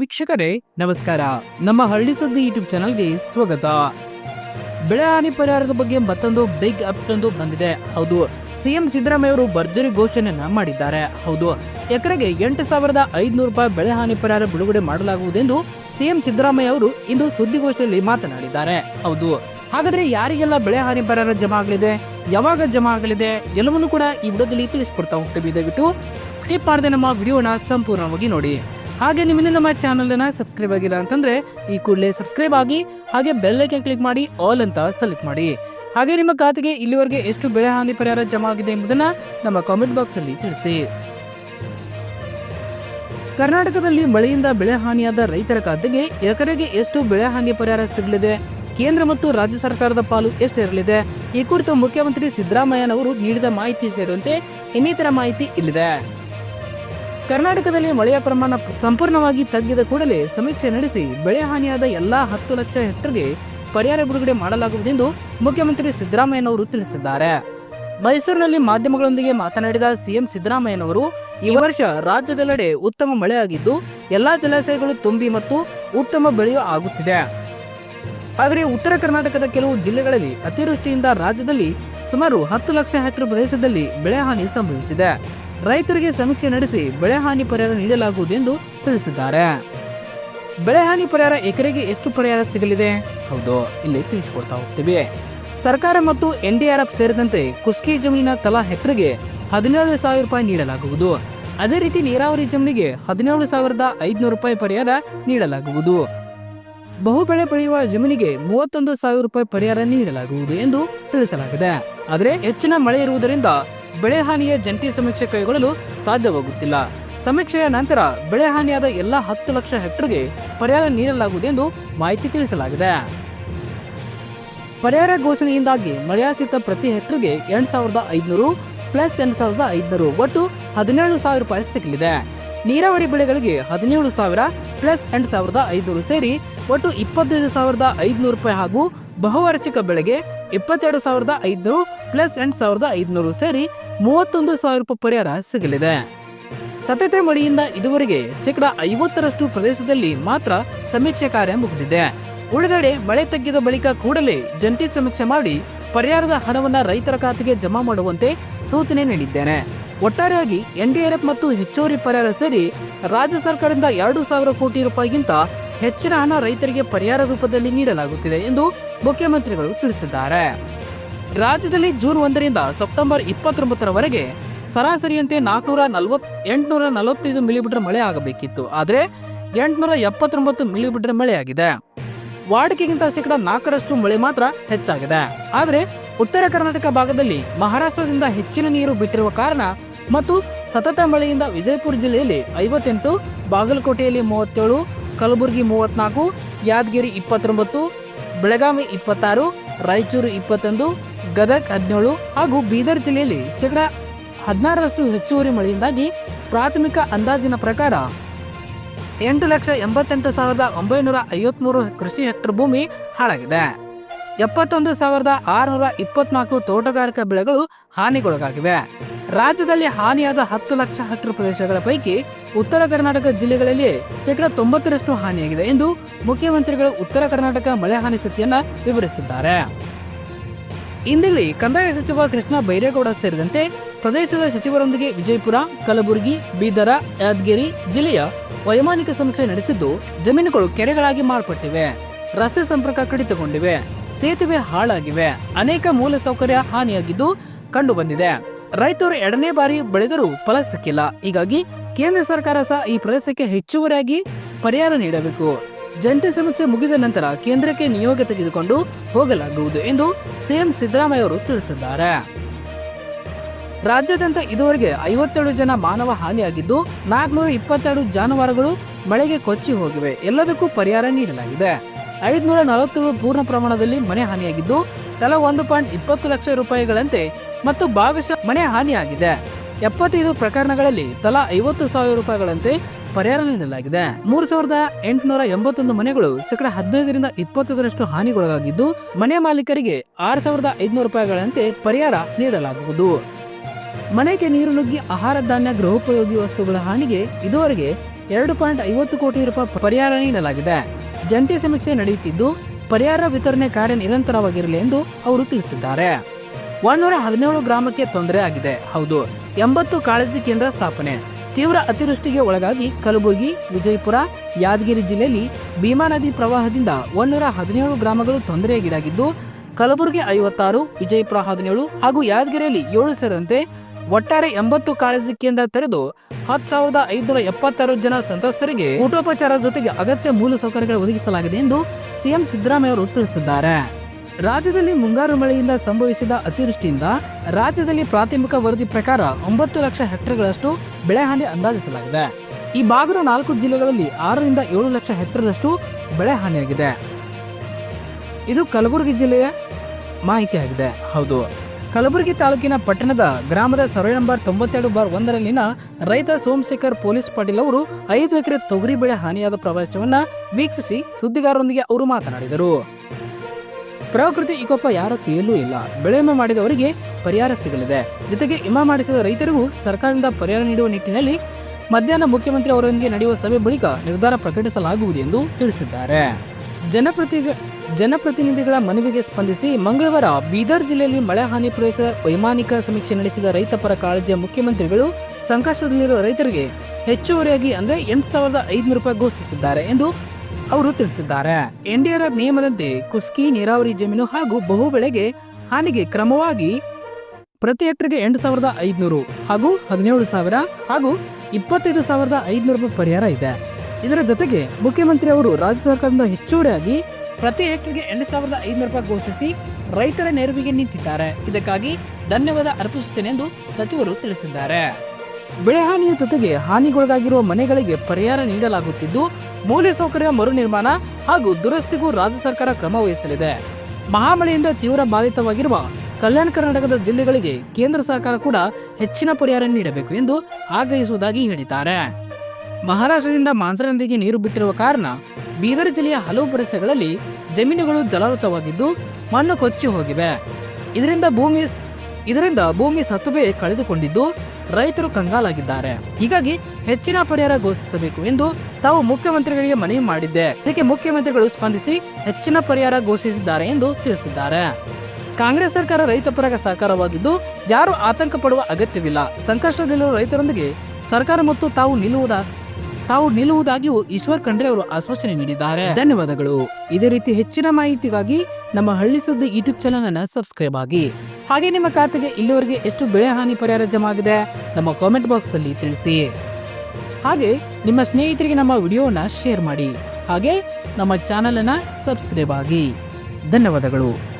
ವೀಕ್ಷಕರೇ, ನಮಸ್ಕಾರ. ನಮ್ಮ ಹಳ್ಳಿ ಸುದ್ದಿ ಯೂಟ್ಯೂಬ್ ಚಾನಲ್ಗೆ ಸ್ವಾಗತ. ಬೆಳೆ ಹಾನಿ ಪರಿಹಾರದ ಬಗ್ಗೆ ಮತ್ತೊಂದು ಬಿಗ್ ಅಪ್ಡೇಟ್ ಬಂದಿದೆ. ಹೌದು, ಸಿಎಂ ಸಿದ್ದರಾಮಯ್ಯ ಅವರು ಭರ್ಜರಿ ಘೋಷಣೆಯನ್ನ ಮಾಡಿದ್ದಾರೆ. ಹೌದು, ಎಕರೆಗೆ ಎಂಟು ಸಾವಿರದ ಐದುನೂರು ರೂಪಾಯಿ ಬೆಳೆ ಹಾನಿ ಪರಿಹಾರ ಬಿಡುಗಡೆ ಮಾಡಲಾಗುವುದೆಂದು ಸಿಎಂ ಸಿದ್ದರಾಮಯ್ಯ ಅವರು ಇಂದು ಸುದ್ದಿಗೋಷ್ಠಿಯಲ್ಲಿ ಮಾತನಾಡಿದ್ದಾರೆ. ಹೌದು, ಹಾಗಾದ್ರೆ ಯಾರಿಗೆಲ್ಲ ಬೆಳೆ ಹಾನಿ ಪರಿಹಾರ ಜಮಾ ಆಗಲಿದೆ? ಯಾವಾಗ ಜಮಾ ಆಗಲಿದೆ? ಎಲ್ಲವನ್ನೂ ಕೂಡ ಈ ವಿಡಿಯೋದಲ್ಲಿ ತಿಳಿಸಿಕೊಡ್ತಾ ಹೋಗ್ತೀವಿ. ದಯವಿಟ್ಟು ಸ್ಕಿಪ್ ಮಾಡದೆ ನಮ್ಮ ವಿಡಿಯೋನ ಸಂಪೂರ್ಣವಾಗಿ ನೋಡಿ. ಹಾಗೆ ನಿಮ್ಮನ್ನು ನಮ್ಮ ಚಾನಲ್ನ ಸಬ್ಸ್ಕ್ರೈಬ್ ಆಗಿಲ್ಲ ಅಂತಂದ್ರೆ ಈ ಕೂಡಲೇ ಸಬ್ಸ್ಕ್ರೈಬ್ ಆಗಿ ಹಾಗೆ ಬೆಲ್ಲೈಕನ್ ಕ್ಲಿಕ್ ಮಾಡಿ ಆಲ್ ಅಂತ ಸೆಲೆಕ್ಟ್ ಮಾಡಿ. ಹಾಗೆ ನಿಮ್ಮ ಖಾತೆಗೆ ಇಲ್ಲಿವರೆಗೆ ಎಷ್ಟು ಬೆಳೆ ಹಾನಿ ಪರಿಹಾರ ಜಮಾ ಆಗಿದೆ ಎಂಬುದನ್ನ ನಮ್ಮ ಕಾಮೆಂಟ್ ಬಾಕ್ಸ್ ಅಲ್ಲಿ ತಿಳಿಸಿ. ಕರ್ನಾಟಕದಲ್ಲಿ ಮಳೆಯಿಂದ ಬೆಳೆ ಹಾನಿಯಾದ ರೈತರ ಖಾತೆಗೆ ಎಕರೆಗೆ ಎಷ್ಟು ಬೆಳೆ ಹಾನಿ ಪರಿಹಾರ ಸಿಗಲಿದೆ? ಕೇಂದ್ರ ಮತ್ತು ರಾಜ್ಯ ಸರ್ಕಾರದ ಪಾಲು ಎಷ್ಟಿರಲಿದೆ? ಈ ಕುರಿತು ಮುಖ್ಯಮಂತ್ರಿ ಸಿದ್ದರಾಮಯ್ಯನವರು ನೀಡಿದ ಮಾಹಿತಿ ಸೇರಿದಂತೆ ಇನ್ನಿತರ ಮಾಹಿತಿ ಇಲ್ಲಿದೆ. ಕರ್ನಾಟಕದಲ್ಲಿ ಮಳೆಯ ಪ್ರಮಾಣ ಸಂಪೂರ್ಣವಾಗಿ ತಗ್ಗಿದ ಕೂಡಲೇ ಸಮೀಕ್ಷೆ ನಡೆಸಿ ಬೆಳೆ ಹಾನಿಯಾದ ಎಲ್ಲಾ ಹತ್ತು ಲಕ್ಷ ಹೆಕ್ಟರ್ಗೆ ಪರಿಹಾರ ಬಿಡುಗಡೆ ಮಾಡಲಾಗುವುದೆಂದು ಮುಖ್ಯಮಂತ್ರಿ ಸಿದ್ದರಾಮಯ್ಯನವರು ತಿಳಿಸಿದ್ದಾರೆ. ಮೈಸೂರಿನಲ್ಲಿ ಮಾಧ್ಯಮಗಳೊಂದಿಗೆ ಮಾತನಾಡಿದ ಸಿಎಂ ಸಿದ್ದರಾಮಯ್ಯನವರು, ಈ ವರ್ಷ ರಾಜ್ಯದೆಲ್ಲೆಡೆ ಉತ್ತಮ ಮಳೆಯಾಗಿದ್ದು, ಎಲ್ಲಾ ಜಲಾಶಯಗಳು ತುಂಬಿ ಮತ್ತು ಉತ್ತಮ ಬೆಳೆಯೂ ಆಗುತ್ತಿದೆ. ಆದರೆ ಉತ್ತರ ಕರ್ನಾಟಕದ ಕೆಲವು ಜಿಲ್ಲೆಗಳಲ್ಲಿ ಅತಿವೃಷ್ಟಿಯಿಂದ ರಾಜ್ಯದಲ್ಲಿ ಸುಮಾರು ಹತ್ತು ಲಕ್ಷ ಹೆಕ್ಟರ್ ಪ್ರದೇಶದಲ್ಲಿ ಬೆಳೆ ಹಾನಿ ಸಂಭವಿಸಿದೆ. ರೈತರಿಗೆ ಸಮೀಕ್ಷೆ ನಡೆಸಿ ಬೆಳೆ ಹಾನಿ ಪರಿಹಾರ ನೀಡಲಾಗುವುದು ಎಂದು ತಿಳಿಸಿದ್ದಾರೆ. ಬೆಳೆ ಹಾನಿ ಪರಿಹಾರ ಎಕರೆಗೆ ಎಷ್ಟು ಪರಿಹಾರ ಸಿಗಲಿದೆ? ಹೌದು, ಇಲ್ಲಿ ತಿಳಿಸಿಕೊಡ್ತಾ ಹೋಗ್ತೀವಿ. ಸರ್ಕಾರ ಮತ್ತು ಎನ್ಡಿಆರ್ಎಫ್ ಸೇರಿದಂತೆ ಕುಸ್ಕಿ ಜಮೀನಿನ ತಲಾ ಹೆಕ್ಟರ್ಗೆ ಹದಿನೇಳು ಸಾವಿರ ರೂಪಾಯಿ ನೀಡಲಾಗುವುದು. ಅದೇ ರೀತಿ ನೀರಾವರಿ ಜಮೀನಿಗೆ ಹದಿನೇಳು ಸಾವಿರದ ಐದುನೂರು ರೂಪಾಯಿ ಪರಿಹಾರ ನೀಡಲಾಗುವುದು. ಬಹುಬೆಳೆ ಬೆಳೆಯುವ ಜಮೀನಿಗೆ ಮೂವತ್ತೊಂದು ಸಾವಿರ ರೂಪಾಯಿ ಪರಿಹಾರ ನೀಡಲಾಗುವುದು ಎಂದು ತಿಳಿಸಲಾಗಿದೆ. ಆದರೆ ಹೆಚ್ಚಿನ ಮಳೆ ಇರುವುದರಿಂದ ಬೆಳೆ ಹಾನಿಯ ಜಂಟಿ ಸಮೀಕ್ಷೆ ಕೈಗೊಳ್ಳಲು ಸಾಧ್ಯವಾಗುತ್ತಿಲ್ಲ. ಸಮೀಕ್ಷೆಯ ನಂತರ ಬೆಳೆ ಹಾನಿಯಾದ ಎಲ್ಲ ಹತ್ತು ಲಕ್ಷ ಹೆಕ್ಟರ್ಗೆ ಪರಿಹಾರ ನೀಡಲಾಗುವುದು ಎಂದು ಮಾಹಿತಿ ತಿಳಿಸಲಾಗಿದೆ. ಪರಿಹಾರ ಘೋಷಣೆಯಿಂದಾಗಿ ಮಳೆಯಾಶ್ರಿತ ಪ್ರತಿ ಹೆಕ್ಟರ್ಗೆ ಎಂಟು ಸಾವಿರದ ಐದುನೂರು ಪ್ಲಸ್ ಎಂಟು ಸಾವಿರದ ಐದುನೂರು ಒಟ್ಟು ಹದಿನೇಳು ಸಾವಿರ ರೂಪಾಯಿ ಸಿಗಲಿದೆ. ನೀರಾವರಿ ಬೆಳೆಗಳಿಗೆ ಹದಿನೇಳು ಸಾವಿರ ಪ್ಲಸ್ ಎಂಟು ಸಾವಿರದ ಐದುನೂರು ಸೇರಿ ಒಟ್ಟು ಇಪ್ಪತ್ತೈದು ಸಾವಿರದ ಐದುನೂರು ರೂಪಾಯಿ ಹಾಗೂ ಬಹುವಾರ್ಷಿಕ ಬೆಳೆಗೆ ಇಪ್ಪತ್ತೆರಡು ಸಾವಿರದ ಐದುನೂರು ಪ್ಲಸ್ ಎಂಟು ಸಾವಿರದ ಐದುನೂರು ಸೇರಿ ಮೂವತ್ತೊಂದು ಸಾವಿರ ರೂಪಾಯಿ ಪರಿಹಾರ ಸಿಗಲಿದೆ. ಸತತ ಮಳೆಯಿಂದ ಇದುವರೆಗೆ ಶೇಕಡ ಐವತ್ತರಷ್ಟು ಪ್ರದೇಶದಲ್ಲಿ ಮಾತ್ರ ಸಮೀಕ್ಷೆ ಕಾರ್ಯ ಮುಗಿದಿದೆ. ಉಳಿದೆಡೆ ಮಳೆ ತಗ್ಗಿದ ಬಳಿಕ ಕೂಡಲೇ ಜಂಟಿ ಸಮೀಕ್ಷೆ ಮಾಡಿ ಪರಿಹಾರದ ಹಣವನ್ನು ರೈತರ ಖಾತೆಗೆ ಜಮಾ ಮಾಡುವಂತೆ ಸೂಚನೆ ನೀಡಿದ್ದೇನೆ. ಒಟ್ಟಾರೆಯಾಗಿ ಎನ್ಡಿಆರ್ಎಫ್ ಮತ್ತು ಹೆಚ್ಚುವರಿ ಪರಿಹಾರ ಸೇರಿ ರಾಜ್ಯ ಸರ್ಕಾರದಿಂದ ಎರಡು ಸಾವಿರ ಕೋಟಿ ರೂಪಾಯಿಗಿಂತ ಹೆಚ್ಚಿನ ಹಣ ರೈತರಿಗೆ ಪರಿಹಾರ ರೂಪದಲ್ಲಿ ನೀಡಲಾಗುತ್ತಿದೆ ಎಂದು ಮುಖ್ಯಮಂತ್ರಿಗಳು ತಿಳಿಸಿದ್ದಾರೆ. ರಾಜ್ಯದಲ್ಲಿ ಜೂನ್ ಒಂದರಿಂದ ಸೆಪ್ಟೆಂಬರ್ ಇಪ್ಪತ್ತೊಂಬತ್ತರವರೆಗೆ ಸರಾಸರಿಯಂತೆ ನಾಲ್ಕುನೂರ ನಲವತ್ ಎಂಟುನೂರ ನಲವತ್ತೈದು ಮಿಲಿಮೀಟರ್ ಮಳೆ ಆಗಬೇಕಿತ್ತು. ಆದರೆ ಎಂಟುನೂರ ಎಪ್ಪತ್ತೊಂಬತ್ತು ಮಿಲಿಮೀಟರ್ ಮಳೆಯಾಗಿದೆ. ವಾಡಿಕೆಗಿಂತ ಶೇಕಡ ನಾಲ್ಕರಷ್ಟು ಮಳೆ ಮಾತ್ರ ಹೆಚ್ಚಾಗಿದೆ. ಆದರೆ ಉತ್ತರ ಕರ್ನಾಟಕ ಭಾಗದಲ್ಲಿ ಮಹಾರಾಷ್ಟ್ರದಿಂದ ಹೆಚ್ಚಿನ ನೀರು ಬಿಟ್ಟಿರುವ ಕಾರಣ ಮತ್ತು ಸತತ ಮಳೆಯಿಂದ ವಿಜಯಪುರ ಜಿಲ್ಲೆಯಲ್ಲಿ ಐವತ್ತೆಂಟು, ಬಾಗಲಕೋಟೆಯಲ್ಲಿ ಮೂವತ್ತೇಳು, ಕಲಬುರಗಿ ಮೂವತ್ನಾಲ್ಕು, ಯಾದಗಿರಿ ಇಪ್ಪತ್ತೊಂಬತ್ತು, ಬೆಳಗಾವಿ ಇಪ್ಪತ್ತಾರು, ರಾಯಚೂರು ಇಪ್ಪತ್ತೊಂದು ಗದಗ್, ಹದಿನೇಳು ಹಾಗೂ ಬೀದರ್ ಜಿಲ್ಲೆಯಲ್ಲಿ ಶೇಕಡ ಹದಿನಾರರಷ್ಟು ಹೆಚ್ಚುವರಿ ಮಳೆಯಿಂದಾಗಿ ಪ್ರಾಥಮಿಕ ಅಂದಾಜಿನ ಪ್ರಕಾರ ಎಂಟು ಲಕ್ಷ ಎಂಬತ್ತೆಂಟು ಸಾವಿರದ ಒಂಬೈನೂರ ಐವತ್ಮೂರು ಕೃಷಿ ಹೆಕ್ಟರ್ ಭೂಮಿ ಹಾಳಾಗಿದೆ. ಎಪ್ಪತ್ತೊಂದು ಸಾವಿರದ ಆರುನೂರ ಇಪ್ಪತ್ನಾಲ್ಕು ತೋಟಗಾರಿಕಾ ಬೆಳೆಗಳು ಹಾನಿಗೊಳಗಾಗಿವೆ. ರಾಜ್ಯದಲ್ಲಿ ಹಾನಿಯಾದ ಹತ್ತು ಲಕ್ಷ ಹೆಕ್ಟರ್ ಪ್ರದೇಶಗಳ ಪೈಕಿ ಉತ್ತರ ಕರ್ನಾಟಕ ಜಿಲ್ಲೆಗಳಲ್ಲಿ ಶೇಕಡಾ ತೊಂಬತ್ತರಷ್ಟು ಹಾನಿಯಾಗಿದೆ ಎಂದು ಮುಖ್ಯಮಂತ್ರಿಗಳು ಉತ್ತರ ಕರ್ನಾಟಕ ಮಳೆ ಹಾನಿ ಸ್ಥಿತಿಯನ್ನು ವಿವರಿಸಿದ್ದಾರೆ. ಇಂದಿಲ್ಲಿ ಕಂದಾಯ ಸಚಿವ ಕೃಷ್ಣ ಬೈರೇಗೌಡ ಸೇರಿದಂತೆ ಪ್ರದೇಶದ ಸಚಿವರೊಂದಿಗೆ ವಿಜಯಪುರ, ಕಲಬುರಗಿ, ಬೀದರ, ಯಾದಗಿರಿ ಜಿಲ್ಲೆಯ ವೈಮಾನಿಕ ಸಮೀಕ್ಷೆ ನಡೆಸಿದ್ದು ಜಮೀನುಗಳು ಕೆರೆಗಳಾಗಿ ಮಾರ್ಪಟ್ಟಿವೆ. ರಸ್ತೆ ಸಂಪರ್ಕ ಕಡಿತಗೊಂಡಿವೆ. ಸೇತುವೆ ಹಾಳಾಗಿವೆ. ಅನೇಕ ಮೂಲ ಸೌಕರ್ಯ ಹಾನಿಯಾಗಿದ್ದು ಕಂಡು ಬಂದಿದೆ ರೈತರು ಎರಡನೇ ಬಾರಿ ಬೆಳೆದರೂ ಫಲ ಸಿಕ್ಕಿಲ್ಲ. ಹೀಗಾಗಿ ಕೇಂದ್ರ ಸರ್ಕಾರ ಸಹ ಈ ಪ್ರದೇಶಕ್ಕೆ ಹೆಚ್ಚುವರಿಯಾಗಿ ಪರಿಹಾರ ನೀಡಬೇಕು. ಜಂಟಿ ಸಮೀಕ್ಷೆ ಮುಗಿದ ನಂತರ ಕೇಂದ್ರಕ್ಕೆ ನಿಯೋಗ ತೆಗೆದುಕೊಂಡು ಹೋಗಲಾಗುವುದು ಎಂದು ಸಿಎಂ ಸಿದ್ದರಾಮಯ್ಯ ಅವರು ತಿಳಿಸಿದ್ದಾರೆ. ರಾಜ್ಯಾದ್ಯಂತ ಇದುವರೆಗೆ ಐವತ್ತೇಳು ಜನ ಮಾನವ ಹಾನಿಯಾಗಿದ್ದು ನಾಲ್ಕುನೂರ ಇಪ್ಪತ್ತೆರಡು ಜಾನುವಾರುಗಳು ಮಳೆಗೆ ಕೊಚ್ಚಿ ಹೋಗಿವೆ. ಎಲ್ಲದಕ್ಕೂ ಪರಿಹಾರ ನೀಡಲಾಗಿದೆ. ಐದುನೂರ ನಲವತ್ತೇಳು ಪೂರ್ಣ ಪ್ರಮಾಣದಲ್ಲಿ ಮನೆ ಹಾನಿಯಾಗಿದ್ದು, ತಲಾ ಒಂದು ಪಾಯಿಂಟ್ ಇಪ್ಪತ್ತು ಲಕ್ಷ ರೂಪಾಯಿಗಳಂತೆ ಮತ್ತು ಭಾಗಶಃ ಮನೆ ಹಾನಿಯಾಗಿದೆ. ಎಪ್ಪತ್ತೈದು ಪ್ರಕರಣಗಳಲ್ಲಿ ತಲಾ ಐವತ್ತು ಸಾವಿರ ರೂಪಾಯಿಗಳಂತೆ ಪರಿಹಾರ ನೀಡಲಾಗಿದೆ. ಮೂರು ಸಾವಿರದ ಎಂಟುನೂರ ಎಂಬತ್ತೊಂದು ಮನೆಗಳು ಶೇಕಡ ಹದಿನೈದರಿಂದ ಇಪ್ಪತ್ತರಷ್ಟು ಹಾನಿಗೊಳಗಾಗಿದ್ದು ಮನೆ ಮಾಲೀಕರಿಗೆ ಆರು ಸಾವಿರದ ಐದುನೂರು ರೂಪಾಯಿಗಳಂತೆ ಪರಿಹಾರ ನೀಡಲಾಗುವುದು. ಮನೆಗೆ ನೀರು ನುಗ್ಗಿ ಆಹಾರ, ಧಾನ್ಯ, ಗೃಹೋಪಯೋಗಿ ವಸ್ತುಗಳ ಹಾನಿಗೆ ಇದುವರೆಗೆ ಎರಡು ಪಾಯಿಂಟ್ ಐವತ್ತು ಕೋಟಿ ರೂಪಾಯಿ ಪರಿಹಾರ ನೀಡಲಾಗಿದೆ. ಜಂಟಿ ಸಮೀಕ್ಷೆ ನಡೆಯುತ್ತಿದ್ದು, ಪರಿಹಾರ ವಿತರಣೆ ಕಾರ್ಯ ನಿರಂತರವಾಗಿರಲಿ ಎಂದು ಅವರು ತಿಳಿಸಿದ್ದಾರೆ. ಒಂದೂರ ಹದಿನೇಳು ಗ್ರಾಮಕ್ಕೆ ತೊಂದರೆ ಆಗಿದೆ. ಹೌದು, ಎಂಬತ್ತು ಕಾಳಜಿ ಕೇಂದ್ರ ಸ್ಥಾಪನೆ. ತೀವ್ರ ಅತಿವೃಷ್ಟಿಗೆ ಒಳಗಾಗಿ ಕಲಬುರಗಿ, ವಿಜಯಪುರ, ಯಾದಗಿರಿ ಜಿಲ್ಲೆಯಲ್ಲಿ ಭೀಮಾ ನದಿ ಪ್ರವಾಹದಿಂದ ಒಂದೂರ ಹದಿನೇಳು ಗ್ರಾಮಗಳು ತೊಂದರೆಗೀಡಾಗಿದ್ದು ಕಲಬುರಗಿ ಐವತ್ತಾರು, ವಿಜಯಪುರ ಹದಿನೇಳು ಹಾಗೂ ಯಾದಗಿರಿಯಲ್ಲಿ ಏಳು ಸೇರಿದಂತೆ ಒಟ್ಟಾರೆ ಎಂಬತ್ತು ಕಾಳಜಿ ಕೇಂದ್ರ ತೆರೆದು ಹತ್ತು ಸಾವಿರದ ಐದುನೂರ ಎಪ್ಪತ್ತಾರು ಜನ ಸಂತ್ರಸ್ತರಿಗೆ ಊಟೋಪಚಾರ ಜೊತೆಗೆ ಅಗತ್ಯ ಮೂಲ ಸೌಕರ್ಯಗಳು ಒದಗಿಸಲಾಗಿದೆ ಎಂದು ಸಿಎಂ ಸಿದ್ದರಾಮಯ್ಯ ಅವರು ತಿಳಿಸಿದ್ದಾರೆ. ರಾಜ್ಯದಲ್ಲಿ ಮುಂಗಾರು ಮಳೆಯಿಂದ ಸಂಭವಿಸಿದ ಅತಿವೃಷ್ಟಿಯಿಂದ ರಾಜ್ಯದಲ್ಲಿ ಪ್ರಾಥಮಿಕ ವರದಿ ಪ್ರಕಾರ ಒಂಬತ್ತು ಲಕ್ಷ ಹೆಕ್ಟೇರ್ಗಳಷ್ಟು ಬೆಳೆ ಹಾನಿ ಅಂದಾಜಿಸಲಾಗಿದೆ. ಈ ಭಾಗದ ನಾಲ್ಕು ಜಿಲ್ಲೆಗಳಲ್ಲಿ ಆರರಿಂದ ಏಳು ಲಕ್ಷ ಹೆಕ್ಟೇರ್ನಷ್ಟು ಬೆಳೆ ಹಾನಿಯಾಗಿದೆ. ಇದು ಕಲಬುರಗಿ ಜಿಲ್ಲೆಯ ಮಾಹಿತಿಯಾಗಿದೆ. ಹೌದು. ಕಲಬುರಗಿ ತಾಲೂಕಿನ ಪಟ್ಟಣದ ಗ್ರಾಮದ ಸರ್ವೆ ನಂಬರ್ ತೊಂಬತ್ತೆರಡು ಬಾರ್ ಒಂದರಲ್ಲಿನ ರೈತ ಸೋಮಶೇಖರ್ ಪೊಲೀಸ್ ಪಾಟೀಲ್ ಅವರು ಐದು ಎಕರೆ ತೊಗರಿ ಬೆಳೆ ಹಾನಿಯಾದ ಪ್ರವಾಸವನ್ನು ವೀಕ್ಷಿಸಿ ಸುದ್ದಿಗಾರರೊಂದಿಗೆ ಅವರು ಮಾತನಾಡಿದರು. ಪ್ರಕೃತಿ ವಿಕೋಪ ಯಾರ ಕೈಯಲ್ಲೂ ಇಲ್ಲ. ಬೆಳೆ ವಿಮೆ ಮಾಡಿದವರಿಗೆ ಪರಿಹಾರ ಸಿಗಲಿದೆ. ಜೊತೆಗೆ ವಿಮೆ ಮಾಡಿಸಿದ ರೈತರಿಗೂ ಸರ್ಕಾರದಿಂದ ಪರಿಹಾರ ನೀಡುವ ನಿಟ್ಟಿನಲ್ಲಿ ಮಧ್ಯಾಹ್ನ ಮುಖ್ಯಮಂತ್ರಿ ಅವರೊಂದಿಗೆ ನಡೆಯುವ ಸಭೆ ಬಳಿಕ ನಿರ್ಧಾರ ಪ್ರಕಟಿಸಲಾಗುವುದು ಎಂದು ತಿಳಿಸಿದ್ದಾರೆ. ಜನಪ್ರತಿ ಜನಪ್ರತಿನಿಧಿಗಳ ಮನವಿಗೆ ಸ್ಪಂದಿಸಿ ಮಂಗಳವಾರ ಬೀದರ್ ಜಿಲ್ಲೆಯಲ್ಲಿ ಮಳೆ ಹಾನಿ ಪ್ರದೇಶ ವೈಮಾನಿಕ ಸಮೀಕ್ಷೆ ನಡೆಸಿದ ರೈತ ಪರ ಕಾಳಜಿಯ ಮುಖ್ಯಮಂತ್ರಿಗಳು ಸಂಕಷ್ಟದಲ್ಲಿರುವ ರೈತರಿಗೆ ಹೆಚ್ಚುವರಿಯಾಗಿ ಅಂದರೆ ಎಂಟು ಸಾವಿರದ ಐದುನೂರು ರೂಪಾಯಿ ಘೋಷಿಸಿದ್ದಾರೆ ಎಂದು ಅವರು ತಿಳಿಸಿದ್ದಾರೆ. ಎನ್ಡಿಆರ್ಎಫ್ ನಿಯಮದಂತೆ ಕುಸ್ಕಿ, ನೀರಾವರಿ ಜಮೀನು ಹಾಗೂ ಬಹು ಬೆಳೆಗೆ ಹಾನಿಗೆ ಕ್ರಮವಾಗಿ ಪ್ರತಿ ಹೆಕ್ಟರ್ಗೆ ಎಂಟು ಸಾವಿರದ ಐದುನೂರು ಹಾಗೂ ಹದಿನೇಳು ಸಾವಿರ ಹಾಗೂ ಇಪ್ಪತ್ತೈದು ಸಾವಿರದ ಐದುನೂರು ರೂಪಾಯಿ ಪರಿಹಾರ ಇದೆ. ಇದರ ಜೊತೆಗೆ ಮುಖ್ಯಮಂತ್ರಿ ಅವರು ರಾಜ್ಯ ಸರ್ಕಾರದಿಂದ ಹೆಚ್ಚುವರಿಯಾಗಿ ಪ್ರತಿ ಹೆಕ್ಟರ್ಗೆ ಎಂಟು ಸಾವಿರದ ಐದುನೂರು ರೂಪಾಯಿ ಘೋಷಿಸಿ ರೈತರ ನೆರವಿಗೆ ನಿಂತಿದ್ದಾರೆ. ಇದಕ್ಕಾಗಿ ಧನ್ಯವಾದ ಅರ್ಪಿಸುತ್ತೇನೆ ಎಂದು ಸಚಿವರು ತಿಳಿಸಿದ್ದಾರೆ. ಬೆಳೆಹಾನಿಯ ಜೊತೆಗೆ ಹಾನಿಗೊಳಗಾಗಿರುವ ಮನೆಗಳಿಗೆ ಪರಿಹಾರ ನೀಡಲಾಗುತ್ತಿದ್ದು ಮೂಲಸೌಕರ್ಯ ಮರು ನಿರ್ಮಾಣ ಹಾಗೂ ದುರಸ್ತಿಗೂ ರಾಜ್ಯ ಸರ್ಕಾರ ಕ್ರಮ ವಹಿಸಲಿದೆ. ಮಹಾಮಳೆಯಿಂದ ತೀವ್ರ ಬಾಧಿತವಾಗಿರುವ ಕಲ್ಯಾಣ ಕರ್ನಾಟಕದ ಜಿಲ್ಲೆಗಳಿಗೆ ಕೇಂದ್ರ ಸರ್ಕಾರ ಕೂಡ ಹೆಚ್ಚಿನ ಪರಿಹಾರ ನೀಡಬೇಕು ಎಂದು ಆಗ್ರಹಿಸುವುದಾಗಿ ಹೇಳಿದ್ದಾರೆ. ಮಹಾರಾಷ್ಟ್ರದಿಂದ ಮಾನ್ಸೂನ್ ನದಿಗೆ ನೀರು ಬಿಟ್ಟಿರುವ ಕಾರಣ ಬೀದರ್ ಜಿಲ್ಲೆಯ ಹಲವು ಪ್ರದೇಶಗಳಲ್ಲಿ ಜಮೀನುಗಳು ಜಲಾವೃತವಾಗಿದ್ದು ಮಣ್ಣು ಕೊಚ್ಚಿ ಹೋಗಿವೆ. ಇದರಿಂದ ಭೂಮಿ ಇದರಿಂದ ಭೂಮಿ ಸತ್ವವೇ ಕಳೆದುಕೊಂಡಿದ್ದು ರೈತರು ಕಂಗಾಲಾಗಿದ್ದಾರೆ. ಹೀಗಾಗಿ ಹೆಚ್ಚಿನ ಪರಿಹಾರ ಘೋಷಿಸಬೇಕು ಎಂದು ತಾವು ಮುಖ್ಯಮಂತ್ರಿಗಳಿಗೆ ಮನವಿ ಮಾಡಿದ್ದೆ. ಇದಕ್ಕೆ ಮುಖ್ಯಮಂತ್ರಿಗಳು ಸ್ಪಂದಿಸಿ ಹೆಚ್ಚಿನ ಪರಿಹಾರ ಘೋಷಿಸಿದ್ದಾರೆ ಎಂದು ತಿಳಿಸಿದ್ದಾರೆ. ಕಾಂಗ್ರೆಸ್ ಸರ್ಕಾರ ರೈತ ಪರಾಗ ಸರ್ಕಾರವಾಗಿದ್ದು ಯಾರು ಆತಂಕ ಪಡುವ ಅಗತ್ಯವಿಲ್ಲ. ಸಂಕಷ್ಟದಲ್ಲಿರುವ ರೈತರೊಂದಿಗೆ ಸರ್ಕಾರ ಮತ್ತು ತಾವು ನಿಲ್ಲುವುದ, ತಾವು ನಿಲ್ಲುವುದಾಗಿಯೂ ಈಶ್ವರ್ ಖಂಡ್ರೆ ಅವರು ಆಶ್ವಾಸನೆ ನೀಡಿದ್ದಾರೆ. ಧನ್ಯವಾದಗಳು. ಇದೇ ರೀತಿ ಹೆಚ್ಚಿನ ಮಾಹಿತಿಗಾಗಿ ನಮ್ಮ ಹಳ್ಳಿ ಸುದ್ದಿ ಯೂಟ್ಯೂಬ್ ಚಾನಲ್ ಅನ್ನು ಸಬ್ಸ್ಕ್ರೈಬ್ ಆಗಿ. ಹಾಗೆ ನಿಮ್ಮ ಖಾತೆಗೆ ಇಲ್ಲಿವರೆಗೆ ಎಷ್ಟು ಬೆಳೆ ಹಾನಿ ಪರಿಹಾರ ಜಮಾ ಆಗಿದೆ ನಮ್ಮ ಕಾಮೆಂಟ್ ಬಾಕ್ಸ್ ಅಲ್ಲಿ ತಿಳಿಸಿ. ಹಾಗೆ ನಿಮ್ಮ ಸ್ನೇಹಿತರಿಗೆ ನಮ್ಮ ವಿಡಿಯೋನ ಶೇರ್ ಮಾಡಿ. ಹಾಗೆ ನಮ್ಮ ಚಾನೆಲ್ ಅನ್ನ ಸಬ್ಸ್ಕ್ರೈಬ್ ಆಗಿ. ಧನ್ಯವಾದಗಳು.